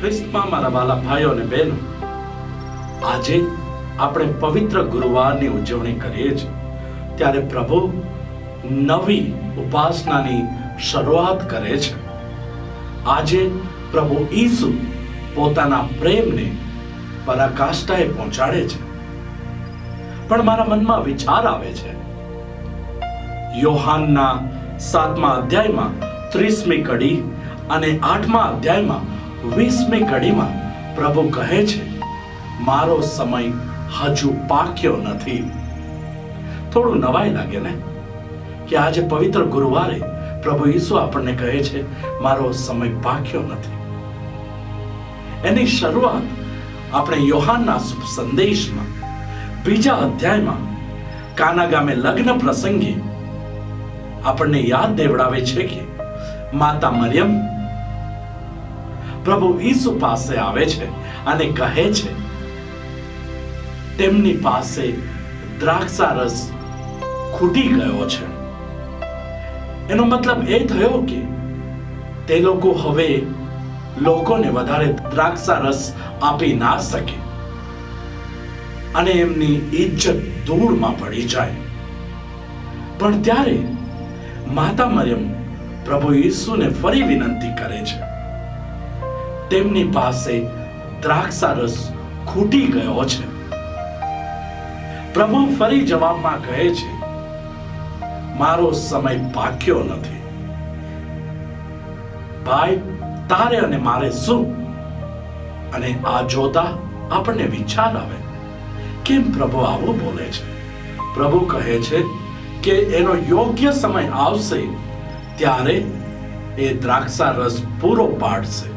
ખ્રિસ્તમાં મારા વાલા ભાઈઓ અને બહેનો, આજે આપણે પવિત્ર ગુરુવારની ઉજવણી કરીએ છીએ. ત્યારે પ્રભુ નવી ઉપાસનાની શરૂઆત કરે છે. આજે પ્રભુ ઈસુ પોતાના પ્રેમને પરાકાષ્ઠાએ પહોંચાડે છે. પણ મારા મનમાં વિચાર આવે છે. યોહાનના સાતમા અધ્યાયમાં ત્રીસમી કડી અને આઠમા અધ્યાયમાં વીસમી કડીમાં પ્રભુ કહે છે, મારો સમય હજુ પાક્યો નથી. થોડું નવાઈ લાગે ને? કે આજે પવિત્ર ગુરુવારે પ્રભુ ઈસુ આપણને કહે છે, મારો સમય પાક્યો નથી. એની શરૂઆત આપણે યોહાનના સંદેશમાં, બીજા અધ્યાયમાં, કાના ગામે લગ્ન પ્રસંગે આપણને યાદ દેવડાવે છે કે, માતા મરિયમ પ્રભુ ઈસુ પાસે આવે છે અને કહે છે, તેમની પાસે દ્રાક્ષા રસ ખૂટી ગયો છે. એનો મતલબ એ થયો કે તે લોકો હવે લોકોને વધારે દ્રાક્ષા રસ આપી ના શકે અને એમની ઇજ્જત ધૂળમાં પડી જાય. પણ ત્યારે માતા મરિયમ પ્રભુ ઈસુને ફરી વિનંતી કરે છે તેમની પાસે દ્રાક્ષા રસ ખૂટી ગયો છે. પ્રભુ ફરી જવાબમાં કહે છે, મારો સમય પાક્યો નથી. ભાઈ, તારે અને મારે શું? અને આ જોતા આપણને વિચાર આવે. કેમ પ્રભુ આવું બોલે છે? પ્રભુ કહે છે કે એનો યોગ્ય સમય આવશે ત્યારે એ દ્રાક્ષા રસ પૂરો પાડશે.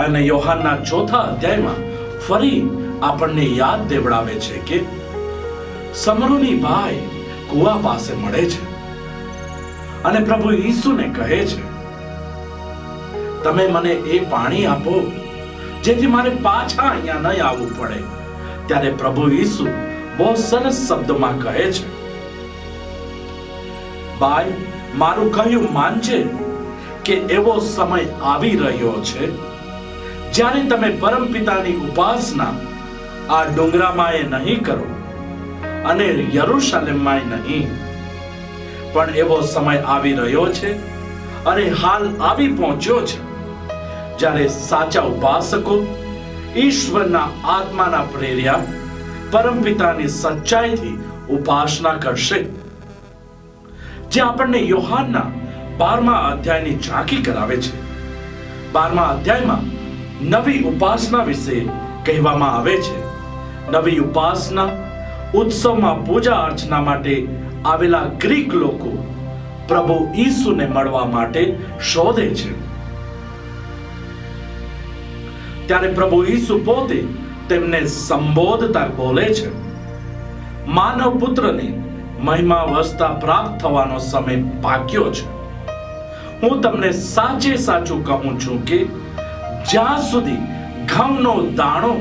અને યોહાનના ચોથા અધ્યાયમાં ફરી આપણને યાદ દેવડાવે છે કે સમરૂની ભાઈ કુવા પાસે મળે છે. અને પ્રભુ ઈસુને કહે છે, તમે મને એ પાણી આપો, જેથી મારે પાછા અહીંયા નહીં આવવું પડે. ત્યારે પ્રભુ ઈસુ બહુ સરસ શબ્દમાં કહે છે બાય મારું કહ્યું માનજે કે એવો સમય આવી રહ્યો છે જ્યારે તમે પરમ પિતાની ઉપાસના આ ડુંગરામાં એ નહીં કરો અને યરુશલેમમાં નહીં, પણ એવો સમય આવી રહ્યો છે અને હાલ આવી પહોંચ્યો છે, જ્યારે સાચા ઉપાસકો, ઈશ્વરના આત્માના પ્રેર્યા પરમપિતાની સચ્ચાઈથી ઉપાસના કરશે. જે આપણને યોહાનના બારમા અધ્યાયની ઝાંકી કરાવે છે. બારમા અધ્યાયમાં નવી ઉપાસના વિશે કહેવામાં આવે છે. નવી ઉપાસના ઉત્સવમાં પૂજા અર્ચના માટે આવેલા ગ્રીક લોકો પ્રભુ ઈસુને મળવા માટે શોધે છે. ત્યારે પ્રભુ ઈસુ પોતે તેમને સંબોધતા બોલે છે. માનવ પુત્રને મહિમા અવસ્થા પ્રાપ્ત થવાનો સમય પાક્યો છે. હું તમને સાચે સાચું કહું છું કે જ્યાં સુધી ઘઉંનો દાણો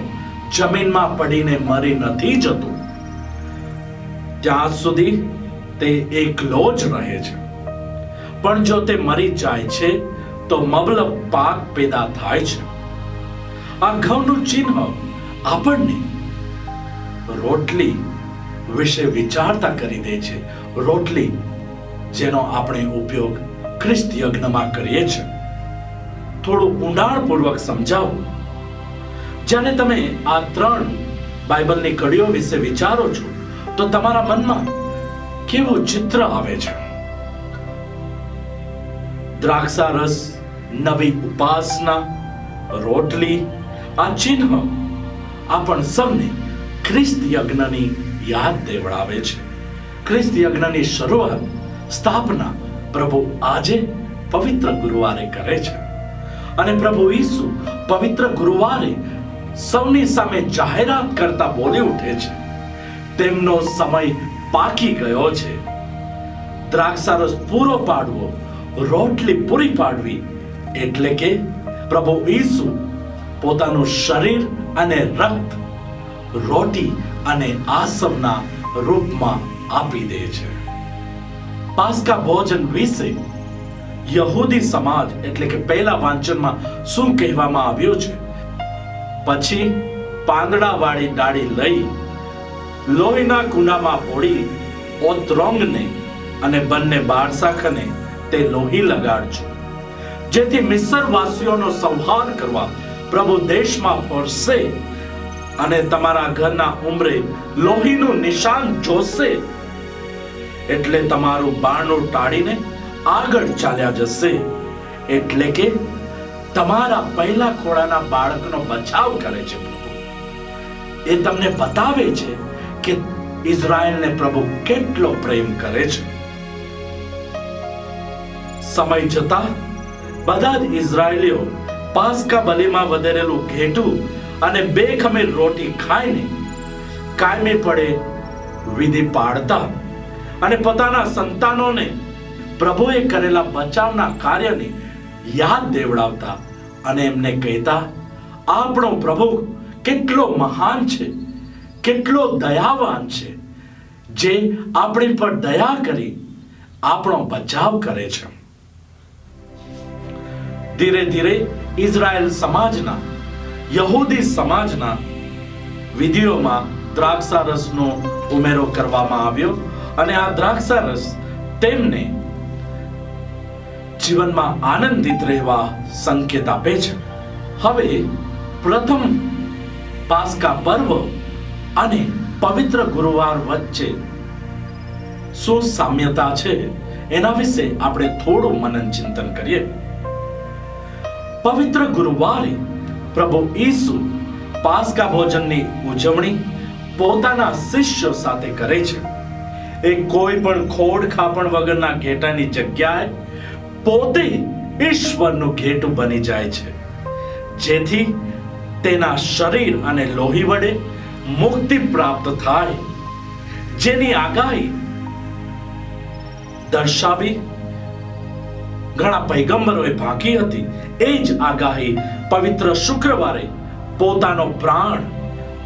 જમીનમાં પડીને મરી નથી જતો, ત્યાં સુધી તે એકલો જ રહે છે. પણ જો તે મરી જાય છે, તો મબલક પાક પેદા થાય છે. આ ઘઉંનું ચિહ્ન આપણને રોટલી વિશે વિચારતા કરી દે છે. રોટલી જેનો આપણે ઉપયોગ ખ્રિસ્ત યજ્ઞમાં કરીએ છીએ. થોડું ઊંડાણપૂર્વક સમજાવો. જ્યારે તમે આ ત્રણ બાઇબલની કડીઓ વિશે વિચારો છો, તો તમારા મનમાં કેવું ચિત્ર આવે છે? દ્રાક્ષા રસ નવી ઉપાસના, રોટલી, આ ચિહ્ન આપણ સૌને ખ્રિસ્ત યજ્ઞની યાદ દેવડાવે છે. ખ્રિસ્ત યજ્ઞની શરૂઆત સ્થાપના પ્રભુ આજે પવિત્ર ગુરુવારે કરે છે. અને પ્રભુ ઈસુ પવિત્ર ગુરુવારે સૌની સામે જાહેરાત કરતા બોલી ઉઠે છે. તેમનો સમય પાકી ગયો છે. દ્રાક્ષારસ પૂરો પાડવો, રોટલી પૂરી પાડવી એટલે કે પ્રભુ ઈસુ પોતાનું શરીર અને રક્ત રોટી અને આસવના રૂપમાં આપી દે છે. પાસ્કા ભોજન વિશે યહૂદી સમાજ એટલે કે પહેલા વાંચનમાં શું કહેવામાં આવ્યું છે? પછી પાંદડાવાળી ડાળી લઈ લોહીના કુંડામાં બોળી ઓત્રોંગને અને બંને બારસાખને તે લોહી લગાડજો. જેથી મિસરવાસીઓનો સંહાર કરવા પ્રભુ દેશમાં ફરશે અને તમારા ઘરના ઉમરે લોહીનું નિશાન જોશે. એટલે તમારું બારણું ટાળીને આગળ ચાલ્યા જશે. એટલે કે તમારા પહેલા ખોળાના બાળકનો બચાવ કરે છે એ તમને બતાવે છે કે ઇઝરાયલને પ્રભુ કેટલો પ્રેમ કરે છે. સમય જતા બધા જ ઇઝરાયલીઓ પાસ્કા બલીમાં વધેરેલું ઘેટું અને બે ખમીર રોટી ખાઈને કાયમી પડે વિધિ પાડતા અને પોતાના સંતાનોને પ્રભુએ કરેલા બચાવના કાર્યની યાદ દેવડાવતા અને એમને કહેતા, આપણો પ્રભુ કેટલો મહાન છે, કેટલો દયાવાન છે, જે આપણી પર દયા કરી આપણો બચાવ કરે છે. ધીરે ધીરે ઇઝરાયલ સમાજના, યહૂદી સમાજના વિધિઓમાં દ્રાક્ષારસનો ઉમેરો કરવામાં આવ્યો અને આ દ્રાક્ષારસ તેમને જીવનમાં આનંદિત રહેવા સંકેત આપે છે. હવે પ્રથમ પાસ્કા પર્વ અને પવિત્ર ગુરુવાર વચ્ચે શું સામ્યતા છે, એના વિશે આપણે થોડું મનન ચિંતન કરીએ. પવિત્ર ગુરુવારે પ્રભુ ઈસુ પાસ્કા ભોજનની ઉજવણી પોતાના શિષ્યો સાથે કરે છે. એ કોઈ પણ ખોડ ખાપણ વગરના ઘેટાની જગ્યાએ પોતે ઈશ્વરનું ઘેટું બની જાય છે. જેથી તેના શરીર અને લોહી વડે મુક્તિ પ્રાપ્ત થાય. જેની આગાહી દર્શાવી ઘણા પૈગંબરોએ ભાંકી હતી. એ જ આગાહી પવિત્ર શુક્રવારે પોતાનો પ્રાણ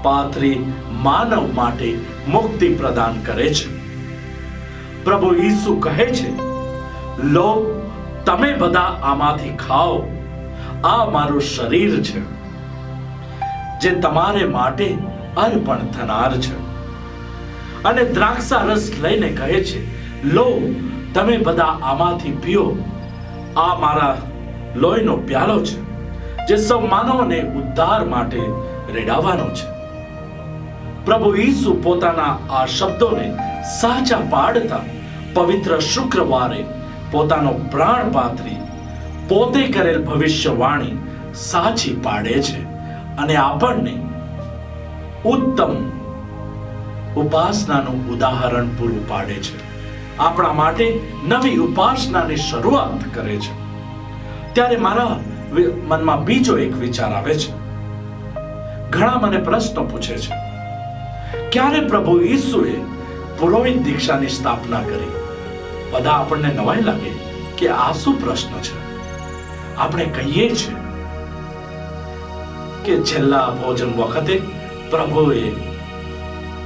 પાથરી માનવ માટે મુક્તિ પ્રદાન કરે છે. પ્રભુ ઈસુ કહે છે, લો તમે બધા આમાંથી ખાઓ. આ મારું શરીર છે, જે તમારે માટે અર્પણ થનાર છે. અને દ્રાક્ષા રસ લઈને કહે છે, લો, તમે બધા આમાંથી પીઓ. આ મારા લોહીનો પ્યાલો છે, જે સૌ માનવને ઉદ્ધાર માટે રેડાવાનો છે. પ્રભુ ઈસુ પોતાના આ શબ્દોને સાચા પાડતા પવિત્ર શુક્રવારે પોતાનો પ્રાણ પાથરી પોતે કરેલ ભવિષ્યવાણી સાચી પાડે છે અને આપણને ઉત્તમ ઉપાસનાનું ઉદાહરણ પૂરું પાડે છે. આપણા માટે નવી ઉપાસનાની શરૂઆત કરે છે. ત્યારે મારા મનમાં બીજો એક વિચાર આવે છે. ઘણા મને પ્રશ્ન પૂછે છે. ક્યારે પ્રભુ ઈસુએ પુરોહિત દીક્ષાની સ્થાપના કરી? બધા આપણને નવાઈ લાગે કે આ શું પ્રશ્ન છે? આપણે કહીએ છીએ કે છેલ્લા ભોજન વખતે પ્રભુએ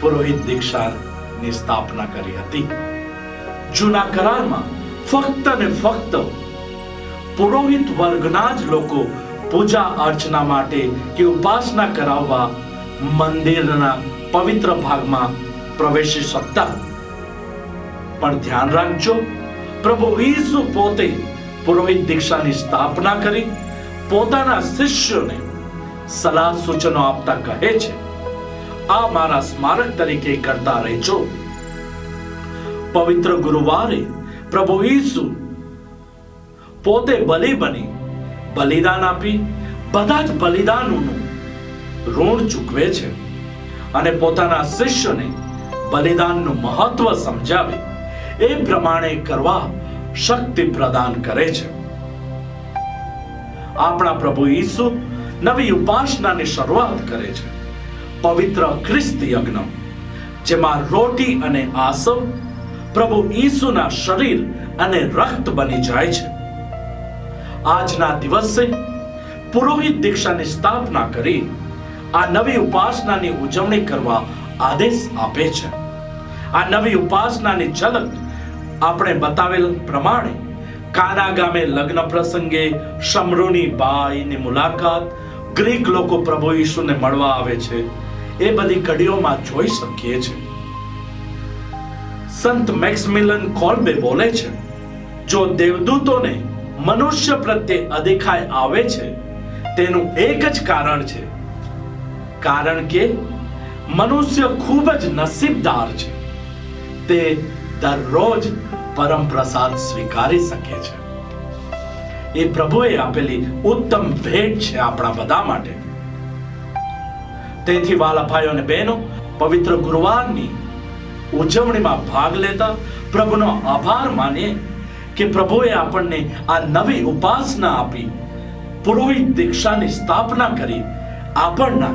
પુરોહિત દીક્ષાની સ્થાપના કરી હતી. જૂના કરારમાં ફક્ત ને ફક્ત પુરોહિત વર્ગના જ લોકો પૂજા અર્ચના માટે કે ઉપાસના કરાવવા મંદિરના પવિત્ર ભાગમાં પ્રવેશી શકતા પણ ધ્યાન રાખજો. પ્રભુ ઈસુ પોતે પુરોહિત દીક્ષાની સ્થાપના કરી પોતાના શિષ્યોને સલાહ સૂચનો આપતા કહે છે. આ મારા સ્મારક તરીકે કરતા રહેજો. પવિત્ર ગુરુવારે પ્રભુ ઈસુ પોતે બલિ બની બલિદાન આપી બધા જ બલિદાનોનું ઋણ ચૂકવે છે અને પોતાના શિષ્યને બલિદાનનું મહત્વ સમજાવે. એ પ્રમાણે કરવા શક્તિ પ્રદાન કરે છે. આપણા પ્રભુ ઈસુ નવી ઉપાસનાની શરૂઆત કરે છે. પવિત્ર ખ્રિસ્ત યજ્ઞ, જેમાં રોટી અને આસવ પ્રભુ ઈસુના શરીર અને રક્ત બની જાય છે. આજના દિવસે પુરોહિત દીક્ષાની સ્થાપના કરી આ નવી ઉપાસનાની ઉજવણી કરવા આદેશ આપે છે. આ નવી ઉપાસનાની ઝલક આપણે બતાવેલ પ્રમાણે કાના ગામે લગ્ન પ્રસંગે શમરૂની બાઈની મુલાકાત ગ્રીક લોકો પ્રભુ ઈસુને મળવા આવે છે. એ બધી કડીઓમાં જોઈ શકીએ છીએ સંત મેક્સમિલન કોલ્બે બોલે છે, જો દેવદૂતોને મનુષ્ય પ્રત્યે અદેખાય આવે છે, તેનું એક જ કારણ છે. કારણ કે મનુષ્ય ખૂબ જ નસીબદાર છે. તે દરરોજ પરમ પ્રસાદ સ્વીકારી શકે છે. એ પ્રભુએ આપેલી ઉત્તમ ભેટ છે આપણા બધા માટે. તેથી વાલા ભાઈઓ અને બહેનો, પવિત્ર ગુરુવારની ઉજવણીમાં ભાગ લેતા પ્રભુનો આભાર માનીએ કે પ્રભુએ આપણને આ નવી ઉપાસના આપી, પુરોહિત દીક્ષાની સ્થાપના કરી, આપણના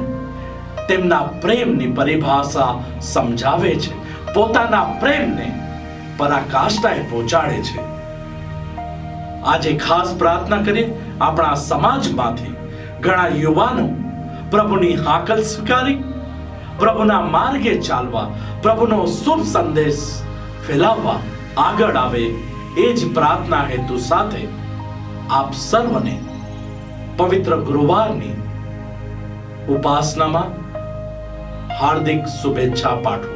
તેમના પ્રેમની પરિભાષા સમજાવે છે. પોતાના પ્રેમને પરાકાષ્ઠાએ પહોંચાડે છે. આજે ખાસ પ્રાર્થના કરીએ આપણા સમાજમાંથી ઘણા યુવાનો પ્રભુની હાકલ સ્વીકારી, પ્રભુના માર્ગે ચાલવા, પ્રભુનો શુભ સંદેશ ફેલાવવા આગળ આવે એ જ પ્રાર્થના હેતુ સાથે આપ સર્વને પવિત્ર ગુરુવારની ઉપાસનામાં હાર્દિક શુભેચ્છા પાઠવું.